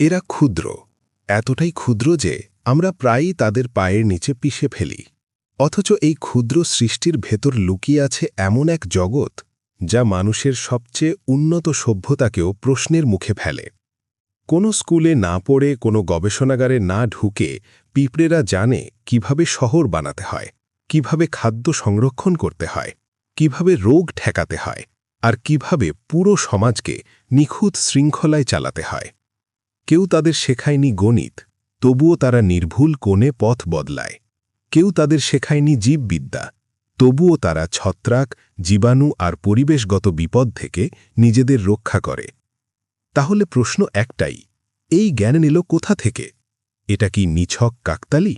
এরা ক্ষুদ্র, এতটাই ক্ষুদ্র যে আমরা প্রায়ই তাদের পায়ের নিচে পিষে ফেলি। অথচ এই ক্ষুদ্র সৃষ্টির ভেতর লুকিয়ে আছে এমন এক জগৎ, যা মানুষের সবচেয়ে উন্নত সভ্যতাকেও প্রশ্নের মুখে ফেলে। কোনো স্কুলে না পড়ে, কোনো গবেষণাগারে না ঢুকে পিঁপড়েরা জানে কীভাবে শহর বানাতে হয়, কীভাবে খাদ্য সংরক্ষণ করতে হয়, কীভাবে রোগ ঠেকাতে হয়, আর কীভাবে পুরো সমাজকে নিখুঁত শৃঙ্খলায় চালাতে হয়। কেউ তাদের শেখায়নি গণিত, তবুও তারা নির্ভুল কোণে পথ বদলায়। কেউ তাদের শেখায়নি জীববিদ্যা, তবুও তারা ছত্রাক, জীবাণু আর পরিবেশগত বিপদ থেকে নিজেদের রক্ষা করে। তাহলে প্রশ্ন একটাই, এই জ্ঞান নিল কোথা থেকে? এটা কি নিছক কাকতালি?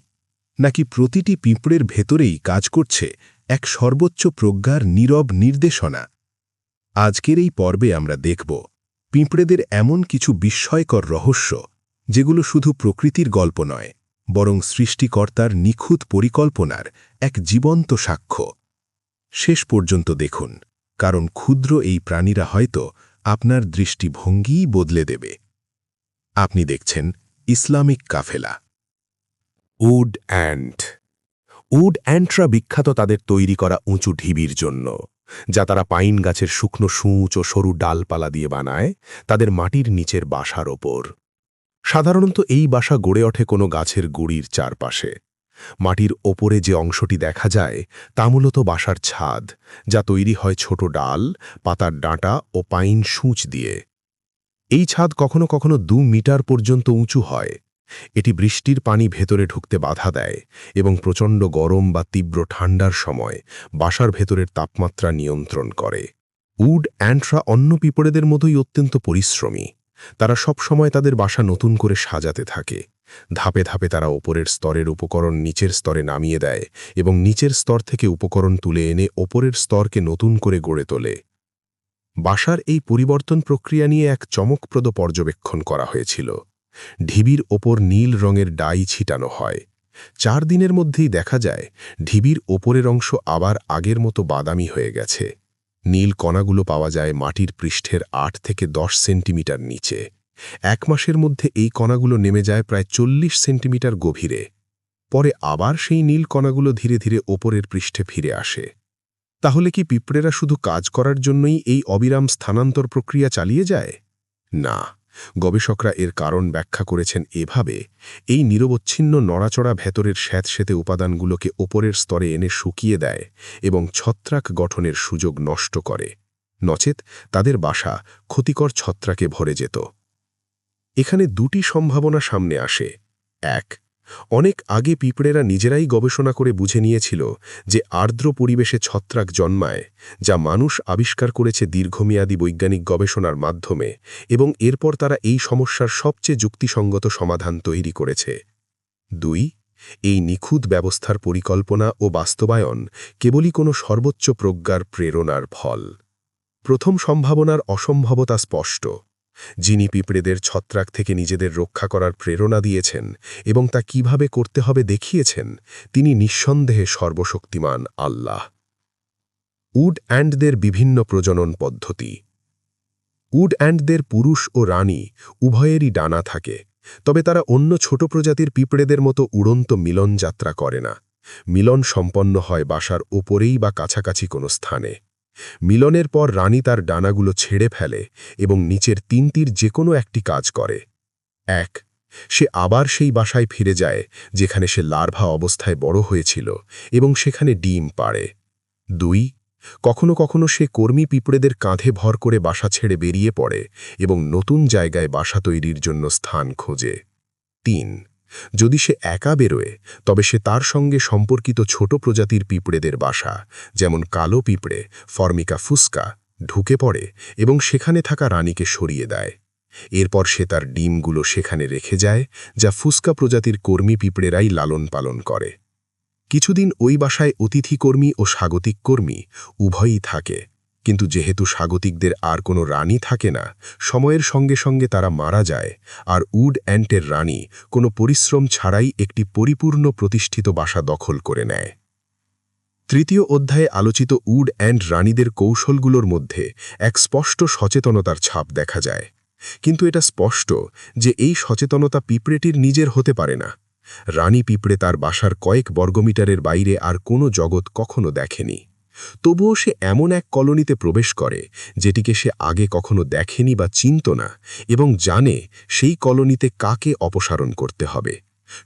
নাকি প্রতিটি পিঁপড়ের ভেতরেই কাজ করছে এক সর্বোচ্চ প্রজ্ঞার নীরব নির্দেশনা? আজকের এই পর্বে আমরা দেখব পিঁপড়েদের এমন কিছু বিস্ময়কর রহস্য, যেগুলো শুধু প্রকৃতির গল্প নয়, বরং সৃষ্টিকর্তার নিখুঁত পরিকল্পনার এক জীবন্ত সাক্ষ্য। শেষ পর্যন্ত দেখুন, কারণ ক্ষুদ্র এই প্রাণীরা হয়তো আপনার দৃষ্টিভঙ্গিই বদলে দেবে। আপনি দেখছেন Islamic Kafela. Would ant. Would অ্যান্টরা বিখ্যাত তাদের তৈরি করা উঁচু ঢিবির জন্য। যা তারা পাইন গাছের শুকনো সূচ ও সরু ডালপালা দিয়ে বানায় তাদের মাটির নিচের বাসার ওপর। সাধারণত এই বাসা গড়ে ওঠে কোনো গাছের গুড়ির চারপাশে। মাটির ওপরে যে অংশটি দেখা যায়, তা মূলত বাসার ছাদ, যা তৈরি হয় ছোট ডাল, পাতার ডাঁটা ও পাইন সূচ দিয়ে। এই ছাদ কখনো কখনো দু মিটার পর্যন্ত উঁচু হয়। এটি বৃষ্টির পানি ভেতরে ঢুকতে বাধা দেয় এবং প্রচণ্ড গরম বা তীব্র ঠান্ডার সময় বাসার ভেতরের তাপমাত্রা নিয়ন্ত্রণ করে। উড, অ্যান্ট্রা অন্য পিঁপড়েদের মতোই অত্যন্ত পরিশ্রমী। তারা সব সময় তাদের বাসা নতুন করে সাজাতে থাকে। ধাপে ধাপে তারা ওপরের স্তরের উপকরণ নিচের স্তরে নামিয়ে দেয় এবং নিচের স্তর থেকে উপকরণ তুলে এনে ওপরের স্তরকে নতুন করে গড়ে তোলে। বাসার এই পরিবর্তন প্রক্রিয়া নিয়ে এক চমকপ্রদ পর্যবেক্ষণ করা হয়েছিল। ঢিবির ওপর নীল রঙের ডাই ছিটানো হয়। চার দিনের মধ্যেই দেখা যায়, ঢিবির ওপরের অংশ আবার আগের মতো বাদামি হয়ে গেছে। নীল কণাগুলো পাওয়া যায় মাটির পৃষ্ঠের আট থেকে দশ সেন্টিমিটার নিচে। এক মাসের মধ্যে এই কণাগুলো নেমে যায় প্রায় চল্লিশ সেন্টিমিটার গভীরে। পরে আবার সেই নীল কণাগুলো ধীরে ধীরে ওপরের পৃষ্ঠে ফিরে আসে। তাহলে কি পিঁপড়েরা শুধু কাজ করার জন্যই এই অবিরাম স্থানান্তর প্রক্রিয়া চালিয়ে যায়? না। গবেষকরা এর কারণ ব্যাখ্যা করেছেন এভাবে, এই নিরবচ্ছিন্ন নড়াচড়া ভেতরের স্যাঁতস্যাঁতে উপাদানগুলোকে ওপরের স্তরে এনে শুকিয়ে দেয় এবং ছত্রাক গঠনের সুযোগ নষ্ট করে। নচেত তাদের বাসা ক্ষতিকর ছত্রাকে ভরে যেত। এখানে দুটি সম্ভাবনা সামনে আসে। এক অনেক আগে পিঁপড়েরা নিজেরাই গবেষণা করে বুঝে নিয়েছিল যে আর্দ্র পরিবেশে ছত্রাক জন্মায়, যা মানুষ আবিষ্কার করেছে দীর্ঘমেয়াদী বৈজ্ঞানিক গবেষণার মাধ্যমে এবং এরপর তারা এই সমস্যার সবচেয়ে যুক্তিসঙ্গত সমাধান তৈরি করেছে। দুই, এই নিখুঁত ব্যবস্থার পরিকল্পনা ও বাস্তবায়ন কেবলই কোনো সর্বোচ্চ প্রজ্ঞার প্রেরণার ফল। প্রথম সম্ভাবনার অসম্ভবতা স্পষ্ট। যিনি পিঁপড়েদের ছত্রাক থেকে নিজেদের রক্ষা করার প্রেরণা দিয়েছেন এবং তা কীভাবে করতে হবে দেখিয়েছেন, তিনি নিঃসন্দেহে সর্বশক্তিমান আল্লাহ। উড অ্যান্ডদের বিভিন্ন প্রজনন পদ্ধতি। উড অ্যান্ডদের পুরুষ ও রানী উভয়েরই ডানা থাকে, তবে তারা অন্য ছোট প্রজাতির পিঁপড়েদের মতো উড়ন্ত মিলন যাত্রা করে না। মিলন সম্পন্ন হয় বাসার ওপরেই বা কাছাকাছি কোনো স্থানে। মিলনের পর রানী তার ডানাগুলো ছেড়ে ফেলে এবং নিচের তিনটির যে কোনো একটি কাজ করে। এক, সে আবার সেই বাসায় ফিরে যায়, যেখানে সে লার্ভা অবস্থায় বড় হয়েছিল এবং সেখানে ডিম পাড়ে। দুই, কখনো কখনো সে কর্মী পিঁপড়েদের কাঁধে ভর করে বাসা ছেড়ে বেরিয়ে পড়ে এবং নতুন জায়গায় বাসা তৈরির জন্য স্থান খোঁজে। তিন যদি সে একা বেরোয়, তবে সে তার সঙ্গে সম্পর্কিত ছোট প্রজাতির পিঁপড়েদের বাসা, যেমন কালো পিঁপড়ে, ফর্মিকা ফুসকা, ঢুকে পড়ে এবং সেখানে থাকা রানীকে সরিয়ে দেয়। এরপর সে তার ডিমগুলো সেখানে রেখে যায়, যা ফুসকা প্রজাতির কর্মী পিঁপড়েরাই লালন পালন করে। কিছুদিন ওই বাসায় অতিথি কর্মী ও স্বাগতিক কর্মী উভয়ই থাকে। কিন্তু যেহেতু স্বাগতিকদের আর কোনো রানী থাকে না, সময়ের সঙ্গে সঙ্গে তারা মারা যায় আর উড অ্যান্টের রানী কোনো পরিশ্রম ছাড়াই একটি পরিপূর্ণ প্রতিষ্ঠিত বাসা দখল করে নেয়। তৃতীয় অধ্যায়ে আলোচিত উড অ্যান্ড রানীদের কৌশলগুলোর মধ্যে এক স্পষ্ট সচেতনতার ছাপ দেখা যায়। কিন্তু এটা স্পষ্ট যে এই সচেতনতা পিঁপড়েটির নিজের হতে পারে না। রানী পিঁপড়ে তার বাসার কয়েক বর্গমিটারের বাইরে আর কোনো জগৎ কখনো দেখেনি। তবুও সে এমন এক কলোনিতে প্রবেশ করে, যেটিকে সে আগে কখনো দেখেনি বা চিনত না, এবং জানে সেই কলোনিতে কাকে অপসারণ করতে হবে।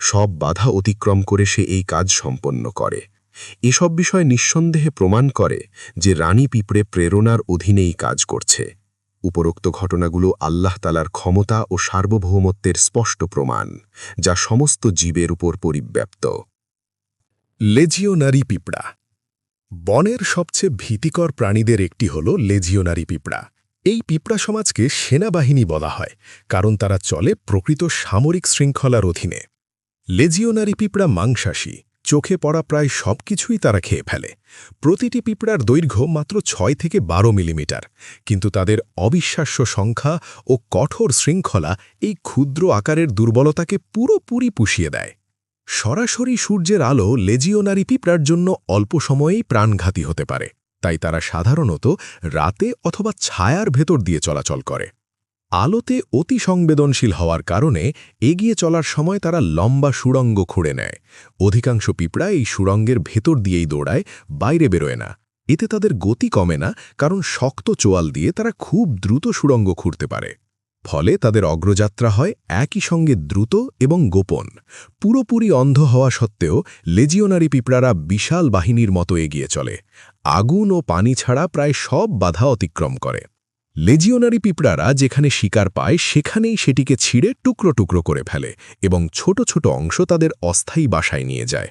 সব বাধা অতিক্রম করে সে এই কাজ সম্পন্ন করে। এসব বিষয় নিঃসন্দেহে প্রমাণ করে যে রানী পিঁপড়ে প্রেরণার অধীনেই কাজ করছে। উপরোক্ত ঘটনাগুলো আল্লাহ তালার ক্ষমতা ও সার্বভৌমত্বের স্পষ্ট প্রমাণ, যা সমস্ত জীবের উপর পরিব্যাপ্ত। লেজিওনারি পিঁপড়া বনের সবচেয়ে ভীতিকর প্রাণীদের একটি হল লেজিওনারি পিঁপড়া। এই পিঁপড়া সমাজকে সেনাবাহিনী বলা হয়, কারণ তারা চলে প্রকৃত সামরিক শৃঙ্খলার অধীনে। লেজিওনারি পিঁপড়া মাংসাশী, চোখে পড়া প্রায় সব কিছুই তারা খেয়ে ফেলে। প্রতিটি পিঁপড়ার দৈর্ঘ্য মাত্র ছয় থেকে বারো মিলিমিটার, কিন্তু তাদের অবিশ্বাস্য সংখ্যা ও কঠোর শৃঙ্খলা এই ক্ষুদ্র আকারের দুর্বলতাকে পুরোপুরি পুষিয়ে দেয়। সরাসরি সূর্যের আলো লেজিওনারি পিঁপড়ার জন্য অল্প সময়েই প্রাণঘাতী হতে পারে, তাই তারা সাধারণত রাতে অথবা ছায়ার ভেতর দিয়ে চলাচল করে। আলোতে অতি সংবেদনশীল হওয়ার কারণে এগিয়ে চলার সময় তারা লম্বা সুড়ঙ্গ খুঁড়ে নেয়। অধিকাংশ পিঁপড়া এই সুড়ঙ্গের ভেতর দিয়েই দৌড়ায়, বাইরে বেরোয় না। এতে তাদের গতি কমে না, কারণ শক্ত চোয়াল দিয়ে তারা খুব দ্রুত সুড়ঙ্গ খুঁড়তে পারে। ফলে তাদের অগ্রযাত্রা হয় একই সঙ্গে দ্রুত এবং গোপন। পুরোপুরি অন্ধ হওয়া সত্ত্বেও লেজিওনারি পিঁপড়ারা বিশাল বাহিনীর মতো এগিয়ে চলে। আগুন ও পানি ছাড়া প্রায় সব বাধা অতিক্রম করে। লেজিওনারি পিঁপড়ারা যেখানে শিকার পায়, সেখানেই সেটিকে ছিঁড়ে টুকরো টুকরো করে ফেলে এবং ছোট ছোট অংশ তাদের অস্থায়ী বাসায় নিয়ে যায়।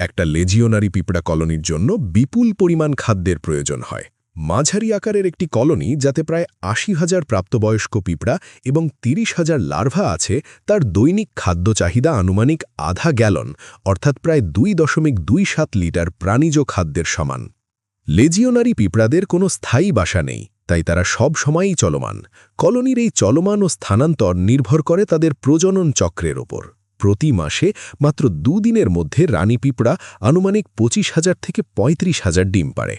একটা লেজিওনারি পিঁপড়া কলোনির জন্য বিপুল পরিমাণ খাদ্যের প্রয়োজন হয়। মাঝারি আকারের একটি কলোনি যাতে প্রায় আশি হাজার প্রাপ্তবয়স্ক পিঁপড়া এবং তিরিশ হাজার লার্ভা আছে, তার দৈনিক খাদ্য চাহিদা আনুমানিক আধা গ্যালন, অর্থাৎ প্রায় দুই দশমিক দুই সাত লিটার প্রাণীজ খাদ্যের সমান। লেজিওনারি পিঁপড়াদের কোনো স্থায়ী বাসা নেই, তাই তারা সব সময়ই চলমান। কলোনির এই চলমান ও স্থানান্তর নির্ভর করে তাদের প্রজনন চক্রের ওপর। প্রতি মাসে মাত্র দুদিনের মধ্যে রানী পিঁপড়া আনুমানিক পঁচিশ হাজার থেকে পঁয়ত্রিশ হাজার ডিম পাড়ে।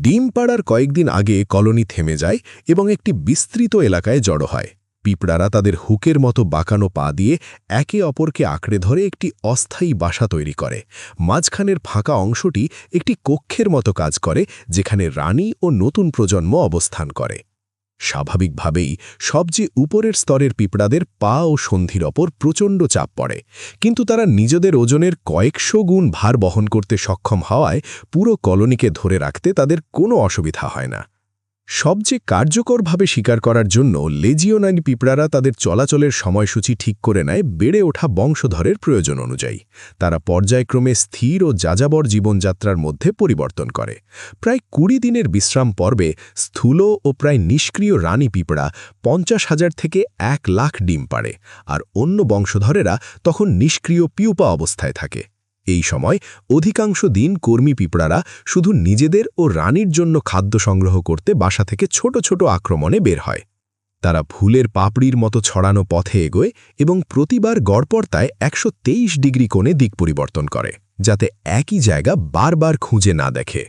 ডিম পাড়ার কয়েকদিন আগে কলোনি থেমে যায় এবং একটি বিস্তৃত এলাকায় জড়ো হয়। পিঁপড়ারা তাদের হুকের মতো বাঁকানো পা দিয়ে একে অপরকে আঁকড়ে ধরে একটি অস্থায়ী বাসা তৈরি করে। মাঝখানের ফাঁকা অংশটি একটি কক্ষের মতো কাজ করে, যেখানে রানী ও নতুন প্রজন্ম অবস্থান করে। স্বাভাবিকভাবেই সবচেয়ে উপরের স্তরের পিঁপড়াদের পা ও সন্ধির ওপর প্রচণ্ড চাপ পড়ে। কিন্তু তারা নিজেদের ওজনের কয়েকশো গুণ ভার বহন করতে সক্ষম হওয়ায় পুরো কলোনিকে ধরে রাখতে তাদের কোনো অসুবিধা হয় না। সবচেয়ে কার্যকরভাবে শিকার করার জন্য লেজিওনারি পিঁপড়ারা তাদের চলাচলের সময়সূচি ঠিক করে নেয় বেড়ে ওঠা বংশধরের প্রয়োজন অনুযায়ী। তারা পর্যায়ক্রমে স্থির ও যাযাবর জীবনযাত্রার মধ্যে পরিবর্তন করে। প্রায় কুড়ি দিনের বিশ্রাম পর্বে স্থূল ও প্রায় নিষ্ক্রিয় রানী পিঁপড়া পঞ্চাশ হাজার থেকে এক লাখ ডিম পাড়ে, আর অন্য বংশধরেরা তখন নিষ্ক্রিয় পিউপা অবস্থায় থাকে। এই সময় অধিকাংশ দিন কর্মী পিঁপড়ারা শুধু নিজেদের ও রানীর জন্য খাদ্য সংগ্রহ করতে বাসা থেকে ছোট ছোট আক্রমণে বের হয়। তারা ফুলের পাপড়ির মতো ছড়ানো পথে এগোয় এবং প্রতিবার গড়পড়তায় একশো তেইশ ডিগ্রি কোণে দিক পরিবর্তন করে, যাতে একই জায়গা বারবার খুঁজে না দেখে।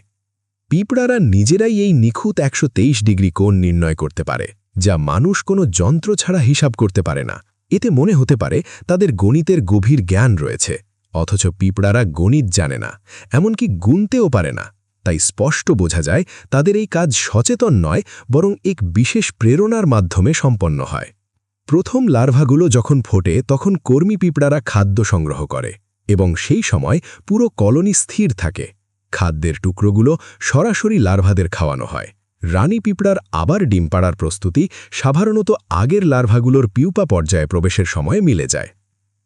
পিঁপড়ারা নিজেরাই এই নিখুঁত একশো তেইশ ডিগ্রি কোণ নির্ণয় করতে পারে, যা মানুষ কোনো যন্ত্র ছাড়া হিসাব করতে পারে না। এতে মনে হতে পারে তাদের গণিতের গভীর জ্ঞান রয়েছে। অথচ পিঁপড়ারা গণিত জানে না, এমনকি গুনতেও পারে না। তাই স্পষ্ট বোঝা যায়, তাদের এই কাজ সচেতন নয়, বরং এক বিশেষ প্রেরণার মাধ্যমে সম্পন্ন হয়। প্রথম লার্ভাগুলো যখন ফোটে, তখন কর্মী পিঁপড়ারা খাদ্য সংগ্রহ করে, এবং সেই সময় পুরো কলোনি স্থির থাকে। খাদ্যের টুকরোগুলো সরাসরি লার্ভাদের খাওয়ানো হয়। রানী পিঁপড়ার আবার ডিম পাড়ার প্রস্তুতি সাধারণত আগের লার্ভাগুলোর পিউপা পর্যায়ে প্রবেশের সময় মিলে যায়।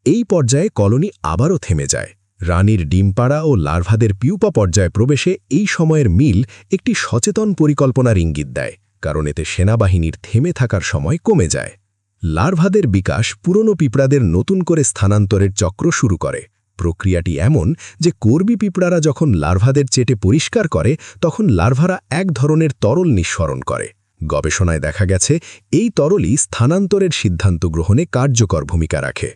এই পর্যায়ে কলোনি আবারও থেমে যায়। রানীর ডিমপাড়া ও লার্ভাদের পিউপা পর্যায়ে প্রবেশে এই সময়ের মিল একটি সচেতন পরিকল্পনার ইঙ্গিত দেয়, কারণ এতে সেনাবাহিনীর থেমে থাকার সময় কমে যায়। লার্ভাদের বিকাশ পুরনো পিঁপড়াদের নতুন করে স্থানান্তরের চক্র শুরু করে। প্রক্রিয়াটি এমন যে কর্মী পিঁপড়ারা যখন লার্ভাদের চেটে পরিষ্কার করে, তখন লার্ভারা এক ধরনের তরল নিঃসরণ করে। গবেষণায় দেখা গেছে, এই তরলই স্থানান্তরের সিদ্ধান্ত গ্রহণে কার্যকর ভূমিকা রাখে।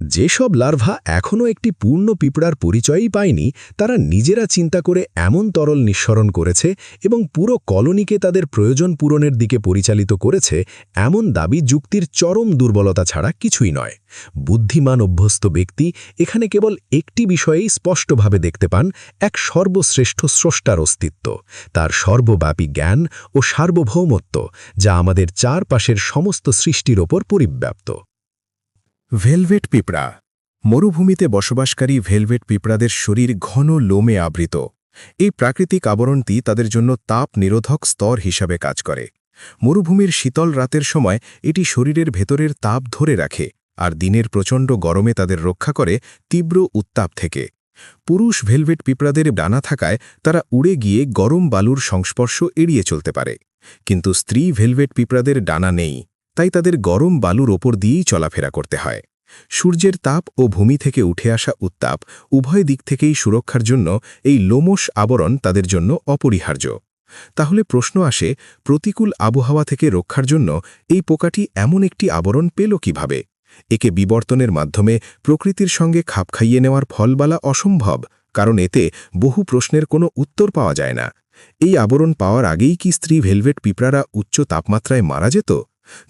যেসব লার্ভা এখনও একটি পূর্ণ পিঁপড়ার পরিচয়ই পায়নি, তারা নিজেরা চিন্তা করে এমন তরল নিঃসরণ করেছে এবং পুরো কলোনিকে তাদের প্রয়োজন পূরণের দিকে পরিচালিত করেছে এমন দাবি যুক্তির চরম দুর্বলতা ছাড়া কিছুই নয়। বুদ্ধিমান অভ্যস্ত ব্যক্তি এখানে কেবল একটি বিষয়েই স্পষ্টভাবে দেখতে পান, এক সর্বশ্রেষ্ঠ স্রষ্টার অস্তিত্ব। তার সর্বব্যাপী জ্ঞান ও সার্বভৌমত্ব যা আমাদের চারপাশের সমস্ত সৃষ্টির ওপর পরিব্যাপ্ত। ভেলভেট পিঁপড়া। মরুভূমিতে বসবাসকারী ভেলভেট পিঁপড়াদের শরীর ঘন লোমে আবৃত। এই প্রাকৃতিক আবরণটি তাদের জন্য তাপ নিরোধক স্তর হিসাবে কাজ করে। মরুভূমির শীতল রাতের সময় এটি শরীরের ভেতরের তাপ ধরে রাখে আর দিনের প্রচণ্ড গরমে তাদের রক্ষা করে তীব্র উত্তাপ থেকে। পুরুষ ভেলভেট পিঁপড়াদের ডানা থাকায় তারা উড়ে গিয়ে গরম বালুর সংস্পর্শ এড়িয়ে চলতে পারে। কিন্তু স্ত্রী ভেলভেট পিঁপড়াদের ডানা নেই। তাই তাদের গরম বালুর ওপর দিয়েই চলাফেরা করতে হয়। সূর্যের তাপ ও ভূমি থেকে উঠে আসা উত্তাপ উভয় দিক থেকেই সুরক্ষার জন্য এই লোমস আবরণ তাদের জন্য অপরিহার্য। তাহলে প্রশ্ন আসে, প্রতিকূল আবহাওয়া থেকে রক্ষার জন্য এই পোকাটি এমন একটি আবরণ পেল কীভাবে? একে বিবর্তনের মাধ্যমে প্রকৃতির সঙ্গে খাপ খাইয়ে নেওয়ার ফল বলা অসম্ভব, কারণ এতে বহু প্রশ্নের কোনো উত্তর পাওয়া যায় না। এই আবরণ পাওয়ার আগেই কি স্ত্রী ভেলভেট পিঁপড়ারা উচ্চ তাপমাত্রায় মারা যেত?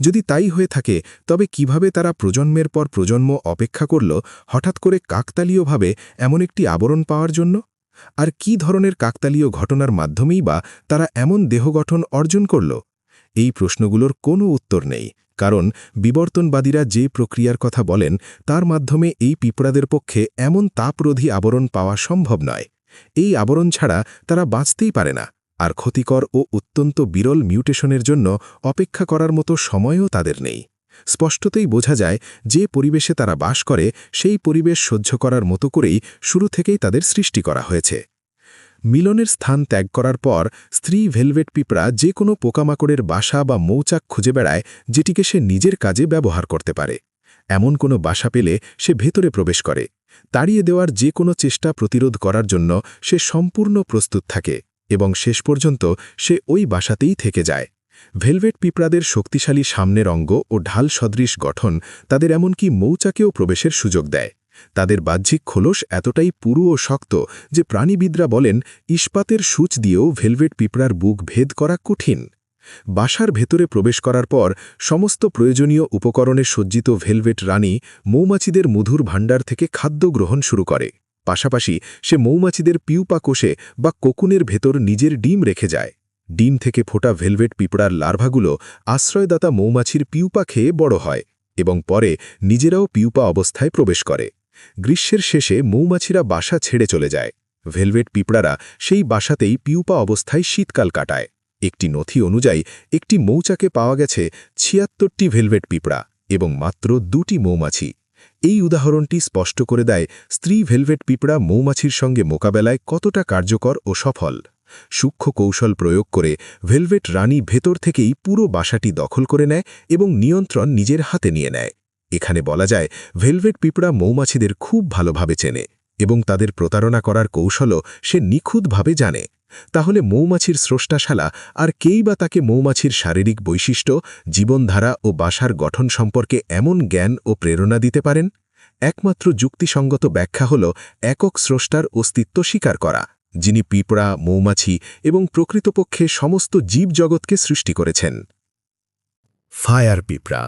যদি তাই হয়ে থাকে, তবে কীভাবে তারা প্রজন্মের পর প্রজন্ম অপেক্ষা করল হঠাৎ করে কাকতালীয়ভাবে এমন একটি আবরণ পাওয়ার জন্য? আর কি ধরনের কাকতালীয় ঘটনার মাধ্যমেই বা তারা এমন দেহ গঠন অর্জন করল? এই প্রশ্নগুলোর কোনো উত্তর নেই, কারণ বিবর্তনবাদীরা যে প্রক্রিয়ার কথা বলেন, তার মাধ্যমে এই পিঁপড়াদের পক্ষে এমন তাপরোধী আবরণ পাওয়া সম্ভব নয়। এই আবরণ ছাড়া তারা বাঁচতেই পারে না। আর ক্ষতিকর ও অত্যন্ত বিরল মিউটেশনের জন্য অপেক্ষা করার মতো সময়ও তাদের নেই। স্পষ্টতই বোঝা যায়, যে পরিবেশে তারা বাস করে, সেই পরিবেশ সহ্য করার মতো করেই শুরু থেকেই তাদের সৃষ্টি করা হয়েছে। মিলনের স্থান ত্যাগ করার পর, স্ত্রী ভেলভেট পিঁপড়া যে কোনো পোকামাকড়ের বাসা বা মৌচাক খুঁজে বেড়ায়, যেটিকে সে নিজের কাজে ব্যবহার করতে পারে। এমন কোনো বাসা পেলে সে ভেতরে প্রবেশ করে। তাড়িয়ে দেওয়ার যে কোনো চেষ্টা প্রতিরোধ করার জন্য সে সম্পূর্ণ প্রস্তুত থাকে। এবং শেষ পর্যন্ত সে ওই বাসাতেই থেকে যায়। ভেলভেট পিঁপড়াদের শক্তিশালী সামনের অঙ্গ ও ঢাল সদৃশ গঠন তাদের এমনকি মৌচাকেও প্রবেশের সুযোগ দেয়। তাদের বাহ্যিক খোলস এতটাই পুরু ও শক্ত যে প্রাণীবিদরা বলেন, ইস্পাতের সূচ দিয়েও ভেলভেট পিঁপড়ার বুক ভেদ করা কঠিন। বাসার ভেতরে প্রবেশ করার পর সমস্ত প্রয়োজনীয় উপকরণে সজ্জিত ভেলভেট রানী মৌমাছিদের মধুর ভাণ্ডার থেকে খাদ্য গ্রহণ শুরু করে। পাশাপাশি সে মৌমাছিদের পিউপা কোষে বা কোকুনের ভেতর নিজের ডিম রেখে যায়। ডিম থেকে ফোটা ভেলভেট পিঁপড়ার লার্ভাগুলো আশ্রয়দাতা মৌমাছির পিউপা খেয়ে বড় হয় এবং পরে নিজেরাও পিউপা অবস্থায় প্রবেশ করে। গ্রীষ্মের শেষে মৌমাছিরা বাসা ছেড়ে চলে যায়। ভেলভেট পিঁপড়ারা সেই বাসাতেই পিউপা অবস্থায় শীতকাল কাটায়। একটি নথি অনুযায়ী একটি মৌচাকে পাওয়া গেছে ছিয়াত্তরটি ভেলভেট পিঁপড়া এবং মাত্র দুটি মৌমাছি। এই উদাহরণটি স্পষ্ট করে দেয় স্ত্রী ভেলভেট পিঁপড়া মৌমাছির সঙ্গে মোকাবেলায় কতটা কার্যকর ও সফল। সূক্ষ্ম কৌশল প্রয়োগ করে ভেলভেট রানী ভেতর থেকেই পুরো বাসাটি দখল করে নেয় এবং নিয়ন্ত্রণ নিজের হাতে নিয়ে নেয়। এখানে বলা যায়, ভেলভেট পিঁপড়া মৌমাছিদের খুব ভালোভাবে চেনে এবং তাদের প্রতারণা করার কৌশলও সে নিখুঁতভাবে জানে। তাহলে মৌমাছির স্রষ্টাশালা আর কেই বা তাকে মৌমাছির শারীরিক বৈশিষ্ট্য, জীবনধারা ও বাসার গঠন সম্পর্কে এমন জ্ঞান ও প্রেরণা দিতে পারেন? একমাত্র যুক্তিসঙ্গত ব্যাখ্যা হল একক স্রষ্টার অস্তিত্ব স্বীকার করা, যিনি পিঁপড়া, মৌমাছি এবং প্রকৃতপক্ষে সমস্ত জীবজগৎকে সৃষ্টি করেছেন। ফায়ার পিঁপড়া।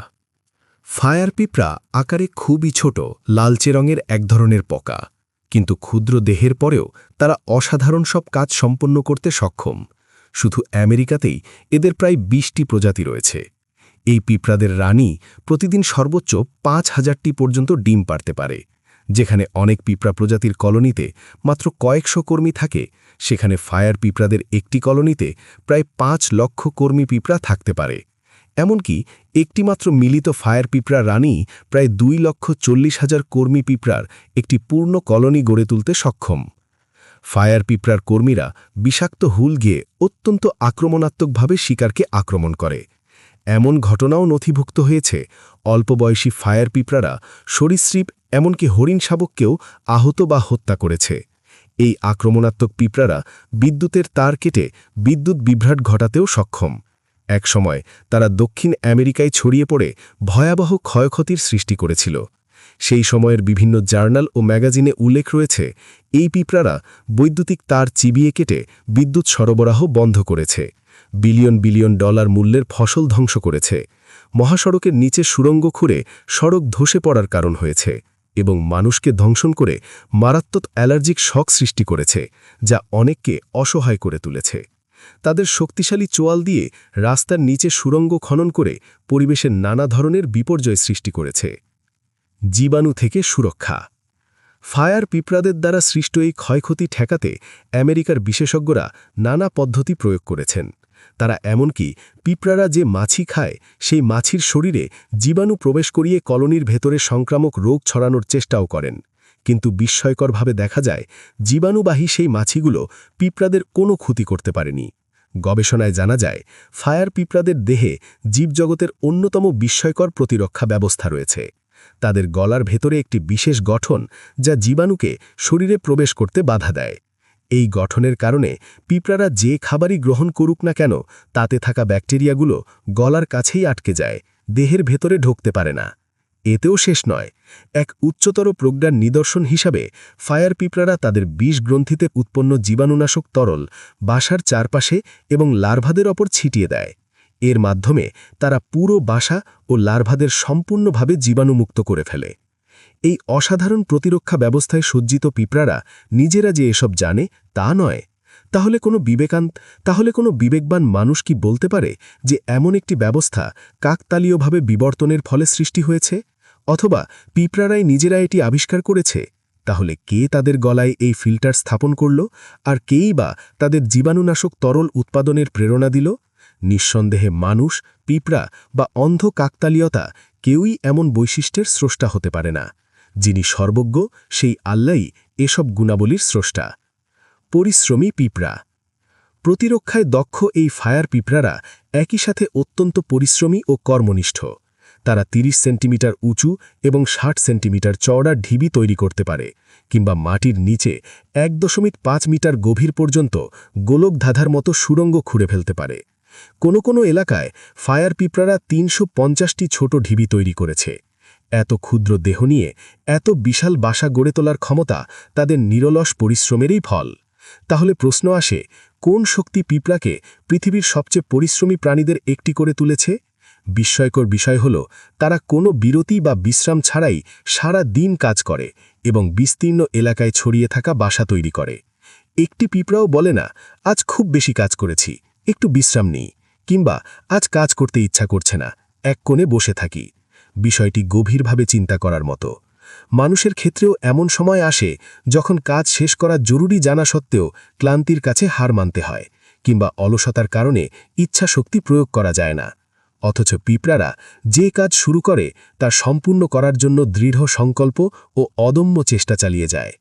ফায়ার পিঁপড়া আকারে খুবই ছোট, লালচে রঙের এক ধরনের পকা। কিন্তু ক্ষুদ্র দেহের পরেও তারা অসাধারণ সব কাজ সম্পন্ন করতে সক্ষম। শুধু আমেরিকাতেই এদের প্রায় বিশটি প্রজাতি রয়েছে। এই পিঁপড়াদের রানী প্রতিদিন সর্বোচ্চ পাঁচ হাজারটি পর্যন্ত ডিম পারতে পারে। যেখানে অনেক পিঁপড়া প্রজাতির কলোনিতে মাত্র কয়েকশো কর্মী থাকে, সেখানে ফায়ার পিঁপড়াদের একটি কলোনিতে প্রায় পাঁচ লক্ষ কর্মী পিঁপড়া থাকতে পারে। এমনকি একটিমাত্র মিলিত ফায়ার পিঁপড়া রানী প্রায় দুই লক্ষ চল্লিশ হাজার কর্মী পিঁপড়ার একটি পূর্ণ কলোনি গড়ে তুলতে সক্ষম। ফায়ার পিঁপড়ার কর্মীরা বিষাক্ত হুল গিয়ে অত্যন্ত আক্রমণাত্মকভাবে শিকারকে আক্রমণ করে। এমন ঘটনাও নথিভুক্ত হয়েছে। অল্প বয়সী ফায়ার পিঁপড়ারা সরীসৃপ এমনকি হরিণ শাবককেও আহত বা হত্যা করেছে। এই আক্রমণাত্মক পিঁপড়ারা বিদ্যুতের তার কেটে বিদ্যুৎ বিভ্রাট ঘটাতেও সক্ষম। একসময় তারা দক্ষিণ আমেরিকায় ছড়িয়ে পড়ে ভয়াবহ ক্ষয়ক্ষতির সৃষ্টি করেছিল। সেই সময়ের বিভিন্ন জার্নাল ও ম্যাগাজিনে উল্লেখ রয়েছে, এই পিঁপড়ারা বৈদ্যুতিক তার চিবিয়ে কেটে বিদ্যুৎ সরবরাহ বন্ধ করেছে, বিলিয়ন বিলিয়ন ডলার মূল্যের ফসল ধ্বংস করেছে, মহাসড়কের নিচে সুড়ঙ্গ খুঁড়ে সড়ক ধসে পড়ার কারণ হয়েছে এবং মানুষকে ধ্বংসন করে মারাত্মক অ্যালার্জিক শখ সৃষ্টি করেছে, যা অনেককে অসহায় করে তুলেছে। তাদের শক্তিশালী চোয়াল দিয়ে রাস্তার নিচে সুড়ঙ্গ খনন করে পরিবেশের নানা ধরনের বিপর্যয় সৃষ্টি করেছে। জীবাণু থেকে সুরক্ষা। ফায়ার পিঁপড়াদের দ্বারা সৃষ্ট এই ক্ষয়ক্ষতি ঠেকাতে আমেরিকার বিশেষজ্ঞরা নানা পদ্ধতি প্রয়োগ করেছেন। তারা এমনকি পিঁপড়ারা যে মাছি খায়, সেই মাছির শরীরে জীবাণু প্রবেশ করিয়ে কলোনির ভেতরে সংক্রামক রোগ ছড়ানোর চেষ্টাও করেন। কিন্তু বিস্ময়করভাবে দেখা যায়, জীবাণুবাহী সেই মাছিগুলো পিঁপড়াদের কোনো ক্ষতি করতে পারেনি। গবেষণায় জানা যায়, ফায়ার পিঁপড়াদের দেহে জীবজগতের অন্যতম বিস্ময়কর প্রতিরক্ষা ব্যবস্থা রয়েছে। তাদের গলার ভেতরে একটি বিশেষ গঠন যা জীবাণুকে শরীরে প্রবেশ করতে বাধা দেয়। এই গঠনের কারণে পিঁপড়ারা যে খাবারই গ্রহণ করুক না কেন, তাতে থাকা ব্যাকটেরিয়াগুলো গলার কাছেই আটকে যায়, দেহের ভেতরে ঢুকতে পারে না। এতেও শেষ নয়। এক উচ্চতর প্রজ্ঞার নিদর্শন হিসাবে ফায়ার পিঁপড়ারা তাদের বিষ গ্রন্থিতে উৎপন্ন জীবাণুনাশক তরল বাসার চারপাশে এবং লার্ভাদের ওপর ছিটিয়ে দেয়। এর মাধ্যমে তারা পুরো বাসা ও লার্ভাদের সম্পূর্ণভাবে জীবাণুমুক্ত করে ফেলে। এই অসাধারণ প্রতিরক্ষা ব্যবস্থায় সজ্জিত পিঁপড়ারা নিজেরা যে এসব জানে তা নয়। তাহলে কোনো বিবেকান্ত তাহলে কোনো বিবেকবান মানুষ কি বলতে পারে যে এমন একটি ব্যবস্থা কাকতালীয়ভাবে বিবর্তনের ফলে সৃষ্টি হয়েছে? অথবা পিঁপড়ারাই নিজেরা এটি আবিষ্কার করেছে, তাহলে কে তাদের গলায় এই ফিল্টার স্থাপন করল আর কেই বা তাদের জীবাণুনাশক তরল উৎপাদনের প্রেরণা দিল? নিঃসন্দেহে মানুষ, পিঁপড়া বা অন্ধ কাকতালীয়তা কেউই এমন বৈশিষ্ট্যের স্রষ্টা হতে পারে না, যিনি সর্বজ্ঞ সেই আল্লাই এসব গুণাবলীর স্রষ্টা। পরিশ্রমী পিঁপড়া। প্রতিরক্ষায় দক্ষ এই ফায়ার পিঁপড়ারা একই সাথে অত্যন্ত পরিশ্রমী ও কর্মনিষ্ঠ। তারা ৩০ সেন্টিমিটার উঁচু এবং ষাট সেন্টিমিটার চওড়া ঢিবি তৈরি করতে পারে, কিংবা মাটির নিচে এক দশমিক পাঁচ মিটার গভীর পর্যন্ত গোলক ধাঁধার মতো সুড়ঙ্গ খুঁড়ে ফেলতে পারে। কোনো কোনো এলাকায় ফায়ার পিঁপড়ারা তিনশো পঞ্চাশটি ছোট ঢিবি তৈরি করেছে। এত ক্ষুদ্র দেহ নিয়ে এত বিশাল বাসা গড়ে তোলার ক্ষমতা তাদের নিরলস পরিশ্রমেরই ফল। তাহলে প্রশ্ন আসে, কোন শক্তি পিঁপড়াকে পৃথিবীর সবচেয়ে পরিশ্রমী প্রাণীদের একটি করে তুলেছে? বিস্ময়কর বিষয় হল, তারা কোনো বিরতি বা বিশ্রাম ছাড়াই সারা দিন কাজ করে এবং বিস্তীর্ণ এলাকায় ছড়িয়ে থাকা বাসা তৈরি করে। একটি পিঁপড়াও বলে না, আজ খুব বেশি কাজ করেছি, একটু বিশ্রাম নিই কিংবা, আজ কাজ করতে ইচ্ছা করছে না, এক কোণে বসে থাকি বিষয়টি গভীরভাবে চিন্তা করার মতো। মানুষের ক্ষেত্রেও এমন সময় আসে যখন কাজ শেষ করা জরুরি জানা সত্ত্বেও ক্লান্তির কাছে হার মানতে হয় কিংবা অলসতার কারণে ইচ্ছা শক্তি প্রয়োগ করা যায় না। অথচ পিঁপড়ারা যে কাজ শুরু করে তা সম্পূর্ণ করার জন্য দৃঢ় সংকল্প ও অদম্য চেষ্টা চালিয়ে যায়।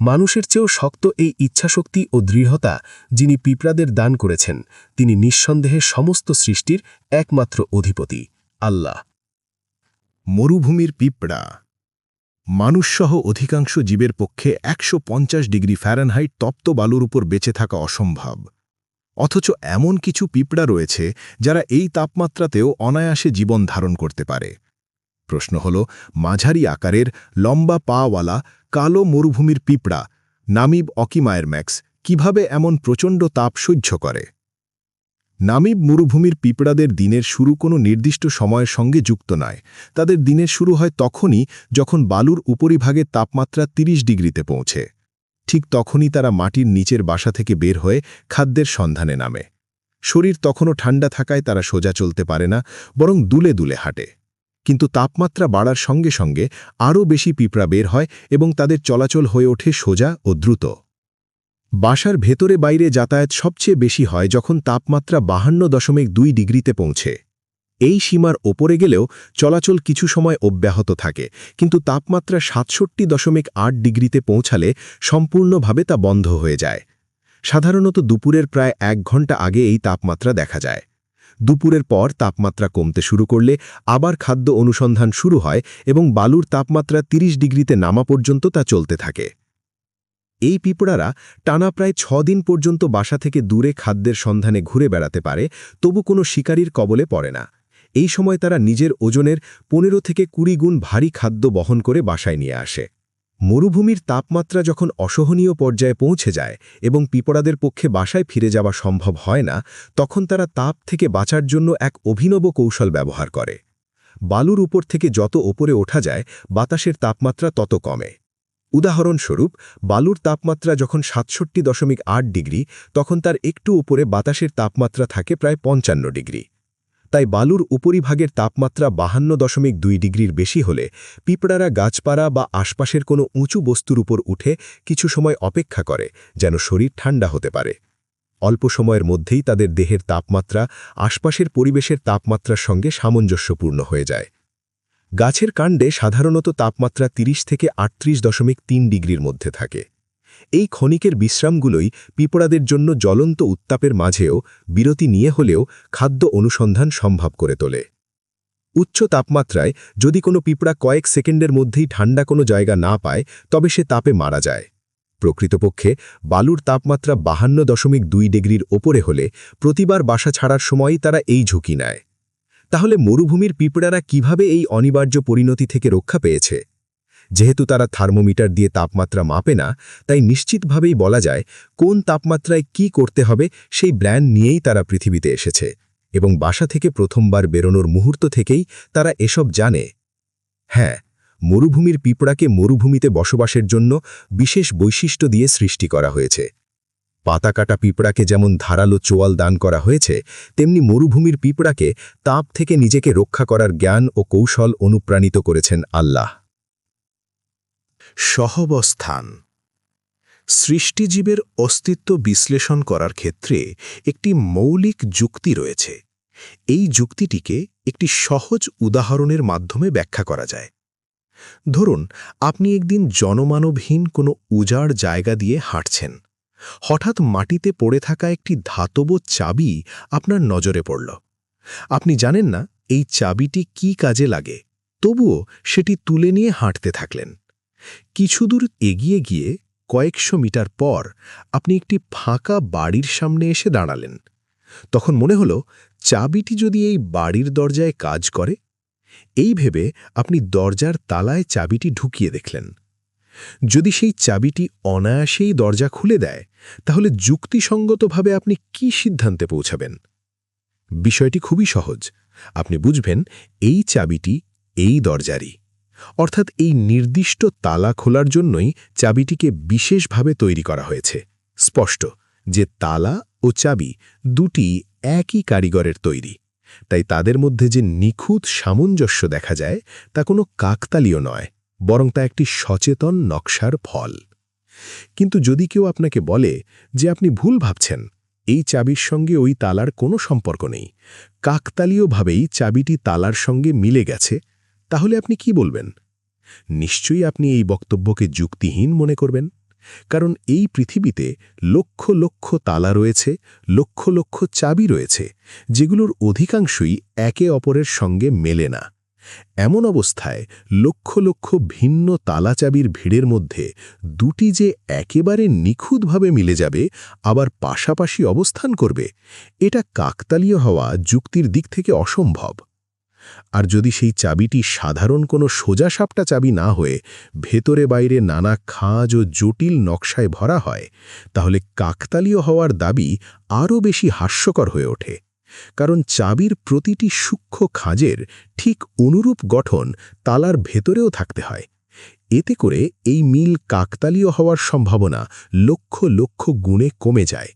মানুষের চেয়েও শক্ত এই ইচ্ছাশক্তি ও দৃঢ়তা যিনি পিঁপড়াদের দান করেছেন, তিনি নিঃসন্দেহে সমস্ত সৃষ্টির একমাত্র অধিপতি, আল্লাহ। মরুভূমির পিঁপড়া। মানুষসহ অধিকাংশ জীবের পক্ষে একশো পঞ্চাশ ডিগ্রি ফ্যারেনহাইট তপ্ত বালুর উপর বেঁচে থাকা অসম্ভব। অথচ এমন কিছু পিঁপড়া রয়েছে যারা এই তাপমাত্রাতেও অনায়াসে জীবন ধারণ করতে পারে। প্রশ্ন হল, মাঝারি আকারের লম্বা পাওয়ালা কালো মরুভূমির পিঁপড়া নামিব অকিমায়ের ম্যাক্স কীভাবে এমন প্রচণ্ড তাপ সহ্য করে? নামিব মরুভূমির পিঁপড়াদের দিনের শুরু কোনো নির্দিষ্ট সময়ের সঙ্গে যুক্ত নয়। তাদের দিনের শুরু হয় তখনই যখন বালুর উপরিভাগের তাপমাত্রা ৩০ ডিগ্রিতে পৌঁছে। ঠিক তখনই তারা মাটির নিচের বাসা থেকে বের হয়ে খাদ্যের সন্ধানে নামে। শরীর তখনও ঠান্ডা থাকায় তারা সোজা চলতে পারে না, বরং দুলে দুলে হাঁটে। কিন্তু তাপমাত্রা বাড়ার সঙ্গে সঙ্গে আরও বেশি পিঁপড়া বের হয় এবং তাদের চলাচল হয়ে ওঠে সোজা ও দ্রুত। বাসার ভেতরে বাইরে যাতায়াত সবচেয়ে বেশি হয় যখন তাপমাত্রা বাহান্ন দশমিক দুই ডিগ্রিতে পৌঁছে। এই সীমার ওপরে গেলেও চলাচল কিছু সময় অব্যাহত থাকে, কিন্তু তাপমাত্রা সাতষট্টি দশমিক আট ডিগ্রিতে পৌঁছালে সম্পূর্ণভাবে তা বন্ধ হয়ে যায়। সাধারণত দুপুরের প্রায় এক ঘণ্টা আগে এই তাপমাত্রা দেখা যায়। দুপুরের পর তাপমাত্রা কমতে শুরু করলে আবার খাদ্য অনুসন্ধান শুরু হয় এবং বালুর তাপমাত্রা ৩০ ডিগ্রিতে নামা পর্যন্ত তা চলতে থাকে। এই পিঁপড়ারা টানা প্রায় ছ দিন পর্যন্ত বাসা থেকে দূরে খাদ্যের সন্ধানে ঘুরে বেড়াতে পারে, তবু কোনো শিকারীর কবলে পড়ে না। এই সময় তারা নিজের ওজনের পনেরো থেকে কুড়ি গুণ ভারী খাদ্য বহন করে বাসায় নিয়ে আসে। মরুভূমির তাপমাত্রা যখন অসহনীয় পর্যায়ে পৌঁছে যায় এবং পিপড়াদের পক্ষে বাসায় ফিরে যাওয়া সম্ভব হয় না, তখন তারা তাপ থেকে বাঁচার জন্য এক অভিনব কৌশল ব্যবহার করে। বালুর উপর থেকে যত ওপরে ওঠা যায়, বাতাসের তাপমাত্রা তত কমে। উদাহরণস্বরূপ, বালুর তাপমাত্রা যখন সাতষট্টি দশমিক আট ডিগ্রি, তখন তার একটু উপরে বাতাসের তাপমাত্রা থাকে প্রায় পঞ্চান্ন ডিগ্রি। তাই বালুর উপরিভাগের তাপমাত্রা বাহান্ন দশমিক দুই ডিগ্রির বেশি হলে পিঁপড়ারা গাছপাড়া বা আশপাশের কোনো উঁচু বস্তুর উপর উঠে কিছু সময় অপেক্ষা করে, যেন শরীর ঠান্ডা হতে পারে। অল্প সময়ের মধ্যেই তাদের দেহের তাপমাত্রা আশপাশের পরিবেশের তাপমাত্রার সঙ্গে সামঞ্জস্যপূর্ণ হয়ে যায়। গাছের কাণ্ডে সাধারণত তাপমাত্রা ৩০ থেকে আটত্রিশ দশমিক তিন ডিগ্রির মধ্যে থাকে। এই ক্ষণিকের বিশ্রামগুলোই পিঁপড়াদের জন্য জ্বলন্ত উত্তাপের মাঝেও বিরতি নিয়ে হলেও খাদ্য অনুসন্ধান সম্ভব করে তোলে। উচ্চ তাপমাত্রায় যদি কোনো পিঁপড়া কয়েক সেকেন্ডের মধ্যেই ঠান্ডা কোনো জায়গা না পায়, তবে সে তাপে মারা যায়। প্রকৃতপক্ষে, বালুর তাপমাত্রা বাহান্ন দশমিক দুই ডিগ্রির ওপরে হলে প্রতিবার বাসা ছাড়ার সময়ই তারা এই ঝুঁকি নেয়। তাহলে মরুভূমির পিঁপড়ারা কীভাবে এই অনিবার্য পরিণতি থেকে রক্ষা পেয়েছে? যেহেতু তারা থার্মোমিটার দিয়ে তাপমাত্রা মাপে না, তাই নিশ্চিতভাবেই বলা যায় কোন তাপমাত্রায় কি করতে হবে সেই ব্র্যান্ড নিয়েই তারা পৃথিবীতে এসেছে এবং বাসা থেকে প্রথমবার বেরোনোর মুহূর্ত থেকেই তারা এসব জানে। হ্যাঁ মরুভূমির পিঁপড়াকে মরুভূমিতে বসবাসের জন্য বিশেষ বৈশিষ্ট্য দিয়ে সৃষ্টি করা হয়েছে। পাতা কাটা পিঁপড়াকে যেমন ধারালো চোয়াল দান করা হয়েছে, তেমনি মরুভূমির পিঁপড়াকে তাপ থেকে নিজেকে রক্ষা করার জ্ঞান ও কৌশল অনুপ্রাণিত করেছেন আল্লাহ। সহবস্থান। সৃষ্টিজীবের অস্তিত্ব বিশ্লেষণ করার ক্ষেত্রে একটি মৌলিক যুক্তি রয়েছে। এই যুক্তিটিকে একটি সহজ উদাহরণের মাধ্যমে ব্যাখ্যা করা যায়। ধরুন, আপনি একদিন জনমানবহীন কোনো উজাড় জায়গা দিয়ে হাঁটছেন। হঠাৎ মাটিতে পড়ে থাকা একটি ধাতব চাবি আপনার নজরে পড়ল। আপনি জানেন না, এই চাবিটি কি কাজে লাগে। তবুও সেটি তুলে নিয়ে হাঁটতে থাকলেন। কিছুদূর এগিয়ে গিয়ে কয়েকশো মিটার পর আপনি একটি ফাঁকা বাড়ির সামনে এসে দাঁড়ালেন। তখন মনে হল, চাবিটি যদি এই বাড়ির দরজায় কাজ করে? এই ভেবে আপনি দরজার তালায় চাবিটি ঢুকিয়ে দেখলেন। যদি সেই চাবিটি অনায়াসেই দরজা খুলে দেয়, তাহলে যুক্তিসঙ্গতভাবে আপনি কি সিদ্ধান্তে পৌঁছাবেন? বিষয়টি খুবই সহজ। আপনি বুঝবেন, এই চাবিটি এই দরজারই। অর্থাৎ এই নির্দিষ্ট তালা খোলার জন্যই চাবিটিকে বিশেষভাবে তৈরি করা হয়েছে। স্পষ্ট যে তালা ও চাবি দুটি একই কারিগরের তৈরি। তাই তাদের মধ্যে যে নিখুঁত সামঞ্জস্য দেখা যায় তা কোনো কাকতালীয় নয়, বরং তা একটি সচেতন নকশার ফল। কিন্তু যদি কেউ আপনাকে বলে যে আপনি ভুল ভাবছেন, এই চাবির সঙ্গে ওই তালার কোনো সম্পর্ক নেই। কাকতালীয়ভাবেই চাবিটি তালার সঙ্গে মিলে গেছে তাহলে আপনি কি বলবেন? নিশ্চয়ই আপনি এই বক্তব্যকে যুক্তিহীন মনে করবেন, কারণ এই পৃথিবীতে লক্ষ লক্ষ তালা রয়েছে, লক্ষ লক্ষ চাবি রয়েছে, যেগুলোর অধিকাংশই একে অপরের সঙ্গে মেলে না। এমন অবস্থায় লক্ষ লক্ষ ভিন্ন তালা চাবির ভিড়ের মধ্যে দুটি যে একেবারে নিখুঁতভাবে মিলে যাবে, আবার পাশাপাশি অবস্থান করবে, এটা কাকতালীয় হওয়া যুক্তির দিক থেকে অসম্ভব। আর যদি সেই চাবিটি সাধারণ কোনো সোজাসাপটা চাবি না হয়ে ভেতরে বাইরে নানা খাঁজ ও জটিল নকশায় ভরা হয়, তাহলে কাকতালীয় হওয়ার দাবি আরও বেশি হাস্যকর হয়ে ওঠে। কারণ চাবির প্রতিটি সূক্ষ্ম খাঁজের ঠিক অনুরূপ গঠন তালার ভেতরেও থাকতে হয়। এতে করে এই মিল কাকতালীয় হওয়ার সম্ভাবনা লক্ষ লক্ষ গুণে কমে যায়।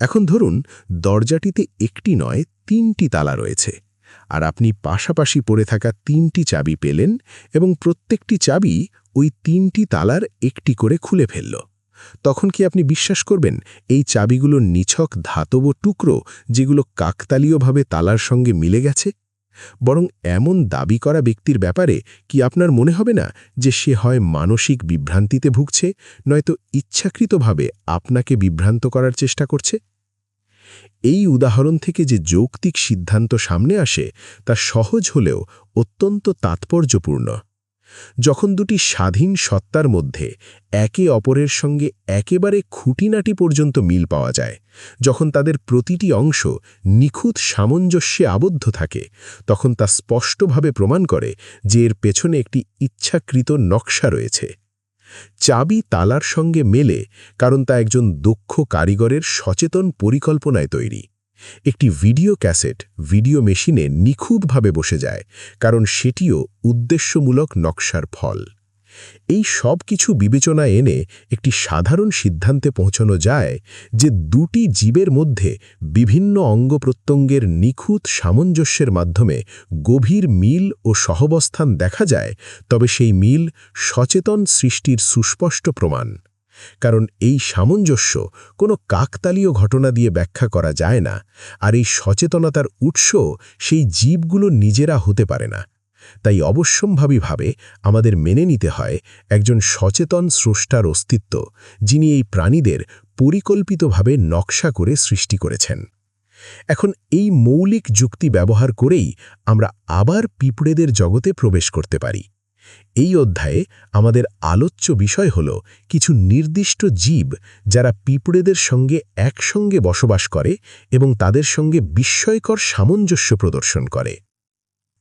এখন ধরুন, দরজাটিতে একটি নয়, তিনটি তালা রয়েছে। আর আপনি পাশাপাশি পড়ে থাকা তিনটি চাবি পেলেন এবং প্রত্যেকটি চাবি ওই তিনটি তালার একটি করে খুলে ফেলল। তখন কি আপনি বিশ্বাস করবেন এই চাবিগুলো নিছক ধাতব টুকরো যেগুলো কাকতালীয়ভাবে তালার সঙ্গে মিলে গেছে? বরং এমন দাবি করা ব্যক্তির ব্যাপারে কি আপনার মনে হবে না যে সে হয় মানসিক বিভ্রান্তিতে ভুগছে, নয়তো ইচ্ছাকৃতভাবে আপনাকে বিভ্রান্ত করার চেষ্টা করছে? এই উদাহরণ থেকে যে যৌক্তিক সিদ্ধান্ত সামনে আসে, তা সহজ হলেও অত্যন্ত তাৎপর্যপূর্ণ। যখন দুটি স্বাধীন সত্তার মধ্যে একে অপরের সঙ্গে একেবারে খুঁটিনাটি পর্যন্ত মিল পাওয়া যায়, যখন তাদের প্রতিটি অংশ নিখুঁত সামঞ্জস্যে আবদ্ধ থাকে, তখন তা স্পষ্টভাবে প্রমাণ করে যে এর পেছনে একটি ইচ্ছাকৃত নকশা রয়েছে। চাবি তালার সঙ্গে মেলে, কারণ তা একজন দক্ষ কারিগরের সচেতন পরিকল্পনায় তৈরি। একটি ভিডিও ক্যাসেট, ভিডিও মেশিনে নিখুঁতভাবে বসে যায়, কারণ সেটিও উদ্দেশ্যমূলক নকশার ফল। এই সব কিছু বিবেচনায় এনে একটি সাধারণ সিদ্ধান্তে পৌঁছানো যায় যে দুটি জীবের মধ্যে বিভিন্ন অঙ্গ প্রত্যঙ্গের নিখুঁত সামঞ্জস্যের মাধ্যমে গভীর মিল ও সহবস্থান দেখা যায়, তবে সেই মিল সচেতন সৃষ্টির সুস্পষ্ট প্রমাণ। কারণ এই সামঞ্জস্য কোনো কাকতালীয় ঘটনা দিয়ে ব্যাখ্যা করা যায় না, আর এই সচেতনতার উৎস সেই জীবগুলো নিজেরা হতে পারে না। তাই অবশ্যম্ভাবীভাবে আমাদের মেনে নিতে হয় একজন সচেতন স্রষ্টার অস্তিত্ব, যিনি এই প্রাণীদের পরিকল্পিতভাবে নকশা করে সৃষ্টি করেছেন। এখন এই মৌলিক যুক্তি ব্যবহার করেই আমরা আবার পিঁপড়েদের জগতে প্রবেশ করতে পারি। এই অধ্যায়ে আমাদের আলোচ্য বিষয় হল কিছু নির্দিষ্ট জীব যারা পিঁপড়েদের সঙ্গে একসঙ্গে বসবাস করে এবং তাদের সঙ্গে বিস্ময়কর সামঞ্জস্য প্রদর্শন করে।